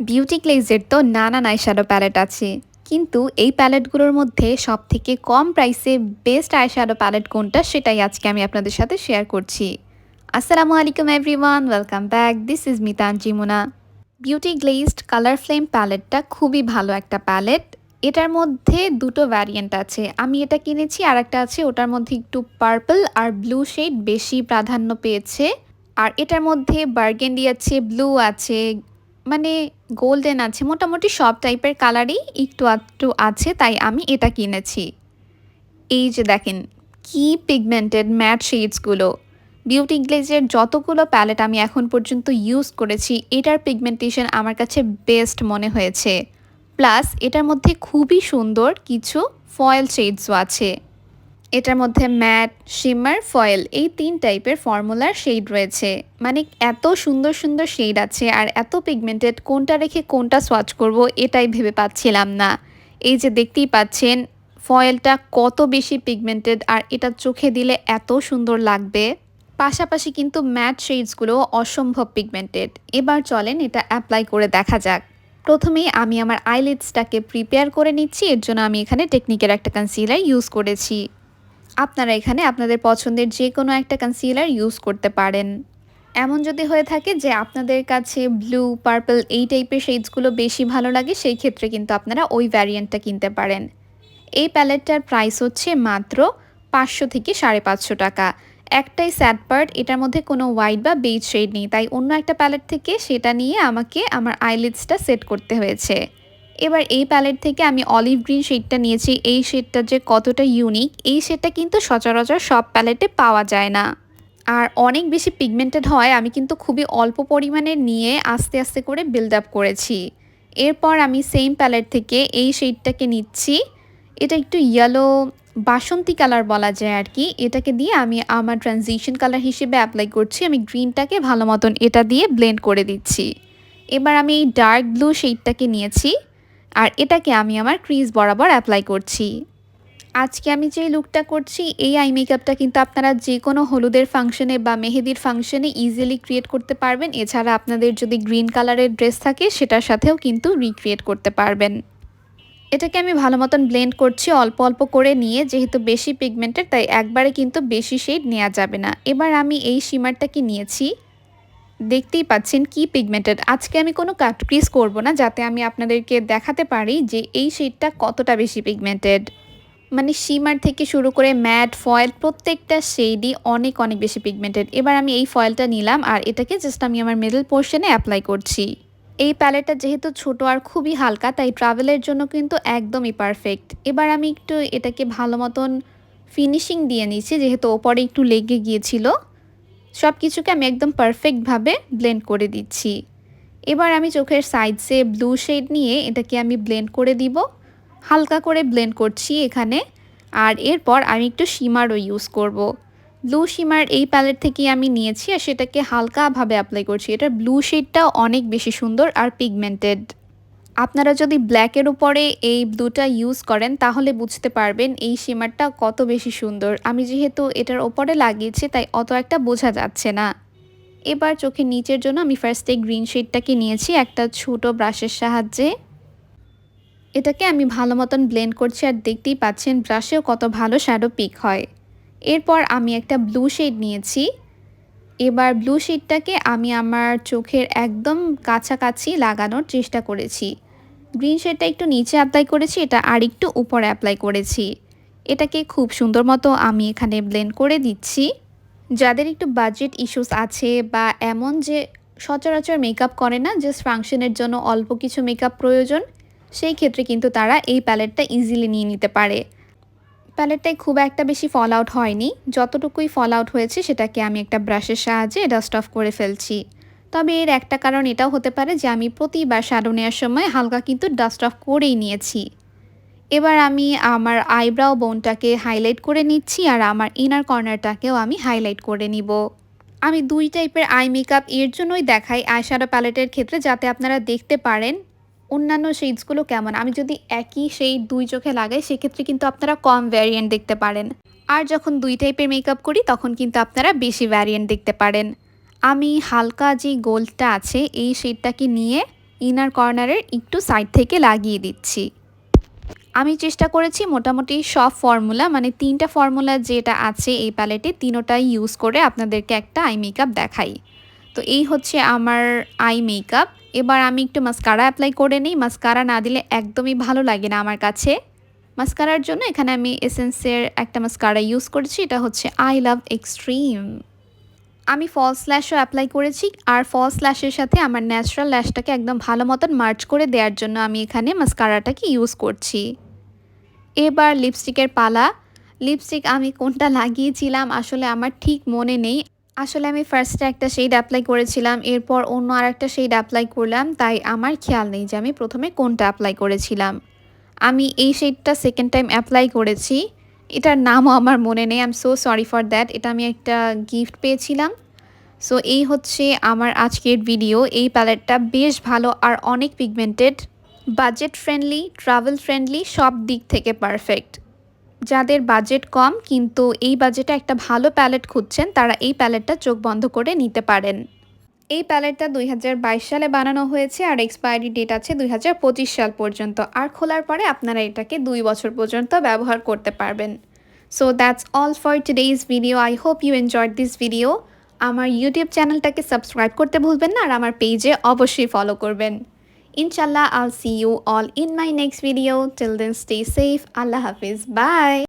Beauty গ্লেজের তো নানা নাই শ্যাডো প্যালেট আছে। কিন্তু এই প্যালেটগুলোর মধ্যে সব থেকে কম প্রাইসে বেস্ট আই শ্যাডো প্যালেট কোনটা সেটাই আজকে আমি আপনাদের সাথে শেয়ার করছি। আসসালামু আলাইকুম everyone, welcome back. This is মিতান জিমুনা বিউটি গ্লেজড কালার ফ্লেম প্যালেটটা খুবই ভালো একটা প্যালেট। এটার মধ্যে দুটো ভ্যারিয়েন্ট আছে। আমি এটা কিনেছি আর একটা আছে, ওটার মধ্যে একটু পার্পল আর ব্লু শেড বেশি প্রাধান্য পেয়েছে। আর এটার মধ্যে বার্গেন্ডি আছে ব্লু আছে মানে গোল্ডেন আছে, মোটামুটি সব টাইপের কালারই একটু একটু আছে, তাই আমি এটা কিনেছি। এই যে দেখেন, কি পিগমেন্টেড ম্যাট শেডসগুলো বিউটি গ্লেজের যতগুলো প্যালেট আমি এখন পর্যন্ত ইউজ করেছি, এটার পিগমেন্টেশন আমার কাছে বেস্ট মনে হয়েছে। প্লাস এটার মধ্যে খুবই সুন্দর কিছু ফয়েল শেডসও আছে। এটার মধ্যে ম্যাট শিমার ফয়েল এই তিন টাইপের ফর্মুলার শেড রয়েছে। মানে এত সুন্দর সুন্দর শেড আছে আর এত পিগমেন্টেড কোনটা রেখে কোনটা সোয়াচ করব এটাই ভেবে পাচ্ছিলাম না। এই যে দেখতেই পাচ্ছেন ফয়েলটা কত বেশি পিগমেন্টেড আর এটা চোখে দিলে এত সুন্দর লাগবে। পাশাপাশি কিন্তু ম্যাট শেডসগুলো অসম্ভব পিগমেন্টেড এবার চলেন এটা অ্যাপ্লাই করে দেখা যাক। প্রথমেই আমি আমার আইলিডসটাকে প্রিপেয়ার করে নিচ্ছি, এর জন্য আমি এখানে টেকনিকের একটা কনসিলার ইউজ করেছি। আপনারা এখানে আপনাদের পছন্দের যে কোনো একটা কনসিলার ইউজ করতে পারেন। এমন যদি হয়ে থাকে যে আপনাদের কাছে ব্লু পার্পল এই টাইপের শেডসগুলো বেশি ভালো লাগে, সেই ক্ষেত্রে কিন্তু আপনারা ওই ভ্যারিয়েন্টটা কিনতে পারেন। এই প্যালেটটার প্রাইস হচ্ছে মাত্র পাঁচশো থেকে সাড়ে পাঁচশো টাকা। একটাই স্যাড পার্ট এটার মধ্যে কোনো হোয়াইট বা বেজ শেড নেই। তাই অন্য একটা প্যালেট থেকে সেটা নিয়ে আমাকে আমার আইলিডসটা সেট করতে হয়েছে। এবার এই প্যালেট থেকে আমি অলিভ গ্রিন শেডটা নিয়েছি। এই শেডটা যে কতটা ইউনিক এই শেডটা কিন্তু সচরাচর সব প্যালেটে পাওয়া যায় না। আর অনেক বেশি পিগমেন্টেড হয়, আমি কিন্তু খুবই অল্প পরিমাণে নিয়ে আস্তে আস্তে করে বিল্ড আপ করেছি। এরপর আমি সেম প্যালেট থেকে এই শেডটাকে নিচ্ছি। এটা একটু ইয়েলো বাসন্তী কালার বলা যায় আর কি। এটাকে দিয়ে আমি আমার ট্রানজিশন কালার হিসেবে অ্যাপ্লাই করছি। আমি গ্রিনটাকে ভালো মতন এটা দিয়ে ব্লেন্ড করে দিচ্ছি। এবার আমি এই ডার্ক ব্লু শেডটাকে নিয়েছি। আর এটাকে আমি আমার ক্রিজ বরাবর অ্যাপ্লাই করছি। আজকে আমি যে লুকটা করছি, এই আই মেকআপটা কিন্তু আপনারা যে কোনো হলুদের ফাংশনে বা মেহেদির ফাংশনে ইজিলি ক্রিয়েট করতে পারবেন। এছাড়া আপনাদের যদি গ্রিন কালারের ড্রেস থাকে, সেটার সাথেও কিন্তু রিক্রিয়েট করতে পারবেন। এটাকে আমি ভালো মতন ব্লেন্ড করছি, অল্প অল্প করে নিয়ে, যেহেতু বেশি পিগমেন্টের তাই একবারে কিন্তু বেশি শেড নেওয়া যাবে না। এবার আমি এই শিমারটাকে নিয়েছি। দেখতেই পাচ্ছেন কি পিগমেন্টেড আজকে আমি কোনো কাট ক্রিজ করব না, যাতে আমি আপনাদেরকে দেখাতে পারি যে এই শেডটা কতটা বেশি পিগমেন্টেড মানে শিমার থেকে শুরু করে ম্যাট ফয়েল প্রত্যেকটা শেডই অনেক অনেক বেশি পিগমেন্টেড এবার আমি এই ফয়েলটা নিলাম আর এটাকে জাস্ট আমি আমার মিডল পোর্শনে অ্যাপ্লাই করছি। এই প্যালেটটা যেহেতু ছোট আর খুবই হালকা, তাই ট্রাভেলের জন্য কিন্তু একদমই পারফেক্ট এবার আমি একটু এটাকে ভালো মতন ফিনিশিং দিয়ে নিচ্ছি, যেহেতু ওপরে একটু লেগে গিয়েছিল। সব কিছুকে আমি একদম পারফেক্টভাবে ব্লেন্ড করে দিচ্ছি। এবার আমি চোখের সাইডসে ব্লু শেড নিয়ে এটাকে আমি ব্লেন্ড করে দিব। হালকা করে ব্লেন্ড করছি এখানে। আর এরপর আমি একটু শিমারও ইউজ করব। ব্লু শিমার এই প্যালেট থেকেই আমি নিয়েছি আর সেটাকে হালকাভাবে অ্যাপ্লাই করছি। এটার ব্লু শেডটাও অনেক বেশি সুন্দর আর পিগমেন্টেড আপনারা যদি ব্ল্যাকের উপরে এই ব্লুটা ইউজ করেন, তাহলে বুঝতে পারবেন এই শিমারটা কত বেশি সুন্দর। আমি যেহেতু এটার ওপরে লাগিয়েছি, তাই অত একটা বোঝা যাচ্ছে না। এবার চোখের নিচের জন্য আমি ফার্স্টে গ্রিন শেডটাকে নিয়েছি, একটা ছোট ব্রাশের সাহায্যে। এটাকে আমি ভালো মতন ব্লেন্ড করছি, আর দেখতেই পাচ্ছেন ব্রাশেও কত ভালো শ্যাডো পিক হয়। এরপর আমি একটা ব্লু শেড নিয়েছি। এবার ব্লু শেডটাকে আমি আমার চোখের একদম কাছাকাছি লাগানোর চেষ্টা করেছি। গ্রিন শেডটা একটু নিচে অ্যাপ্লাই করেছি, এটা আর একটু উপরে অ্যাপ্লাই করেছি। এটাকে খুব সুন্দর মতো আমি এখানে ব্লেন্ড করে দিচ্ছি। যাদের একটু বাজেট ইস্যুস আছে বা এমন যে সচরাচর মেকআপ করে না জাস্ট ফাংশনের জন্য অল্প কিছু মেকআপ প্রয়োজন, সেই ক্ষেত্রে কিন্তু তারা এই প্যালেটটা ইজিলি নিয়ে নিতে পারে। প্যালেটটায় খুব একটা বেশি ফল আউট হয়নি। যতটুকুই ফল আউট হয়েছে, সেটাকে আমি একটা ব্রাশের সাহায্যে ডাস্ট অফ করে ফেলছি। তবে এর একটা কারণ এটাও হতে পারে যে আমি প্রতিবার শ্যাডো নেওয়ার সময় হালকা কিন্তু ডাস্ট অফ করেই নিয়েছি। এবার আমি আমার আইব্রাও বোনটাকে হাইলাইট করে নিচ্ছি আর আমার ইনার কর্নারটাকেও আমি হাইলাইট করে নিব। আমি দুই টাইপের আই মেকআপ এর জন্যই দেখাই আইশ্যাডো প্যালেটের ক্ষেত্রে যাতে আপনারা দেখতে পারেন অন্যান্য শেডসগুলো কেমন। আমি যদি একই শেড দুই চোখে লাগাই, সেক্ষেত্রে কিন্তু আপনারা কম ভ্যারিয়েন্ট দেখতে পারেন। আর যখন দুই টাইপের মেকআপ করি, তখন কিন্তু আপনারা বেশি ভ্যারিয়েন্ট দেখতে পারেন। আমি হালকা যে গোল্ডটা আছে, এই শেডটাকে নিয়ে ইনার কর্নারের একটু সাইড থেকে লাগিয়ে দিচ্ছি। আমি চেষ্টা করেছি মোটামুটি সব ফর্মুলা মানে তিনটা ফর্মুলা যেটা আছে এই প্যালেটে তিনোটাই ইউজ করে আপনাদেরকে একটা আই মেকআপ দেখাই। তো এই হচ্ছে আমার আই মেকআপ এবার আমি একটু মাস্কারা অ্যাপ্লাই করে নিই। মাস্কারা না দিলে একদমই ভালো লাগে না আমার কাছে। মাস্কারার জন্য এখানে আমি এসেন্সের একটা মাস্কারা ইউজ করেছি, এটা হচ্ছে আই লাভ এক্সট্রিম আমি ফলস ল্যাশও অ্যাপ্লাই করেছি, আর ফলস ল্যাশের সাথে আমার ন্যাচারাল ল্যাশটাকে একদম ভালো মতন মার্চ করে দেওয়ার জন্য আমি এখানে মাস্কারাটাকে ইউজ করছি। এবার লিপস্টিকের পালা। লিপস্টিক আমি কোনটা লাগিয়েছিলাম আসলে আমার ঠিক মনে নেই। আসলে আমি ফার্স্টে একটা শেড অ্যাপ্লাই করেছিলাম, এরপর অন্য আর একটা শেড অ্যাপ্লাই করলাম, তাই আমার খেয়াল নেই যে আমি প্রথমে কোনটা অ্যাপ্লাই করেছিলাম। আমি এই শেডটা সেকেন্ড টাইম অ্যাপ্লাই করেছি। এটার নামও আমার মনে নেই I am so sorry for that এটা আমি একটা গিফট পেয়েছিলাম। সো এই হচ্ছে আমার আজকের ভিডিও এই প্যালেটটা বেশ ভালো আর অনেক pigmented budget friendly travel friendly সব দিক থেকে পারফেক্ট যাদের বাজেট কম, কিন্তু এই বাজেটে একটা ভালো প্যালেট খুঁজছেন, তারা এই প্যালেটটা চোখ বন্ধ করে নিতে পারেন। এই প্যালেটটা দুই হাজার বাইশ সালে বানানো হয়েছে আর এক্সপায়ারি ডেট আছে দুই হাজার পঁচিশ সাল পর্যন্ত। আর খোলার পরে আপনারা এটাকে দুই বছর পর্যন্ত ব্যবহার করতে পারবেন। So that's all for today's video I hope you enjoyed this video আমার ইউটিউব চ্যানেলটাকে সাবস্ক্রাইব করতে ভুলবেন না আর আমার পেজে অবশ্যই ফলো করবেন। ইনশাল্লাহ I'll see you all in my next video till then stay safe আল্লাহ হাফিজ। বাই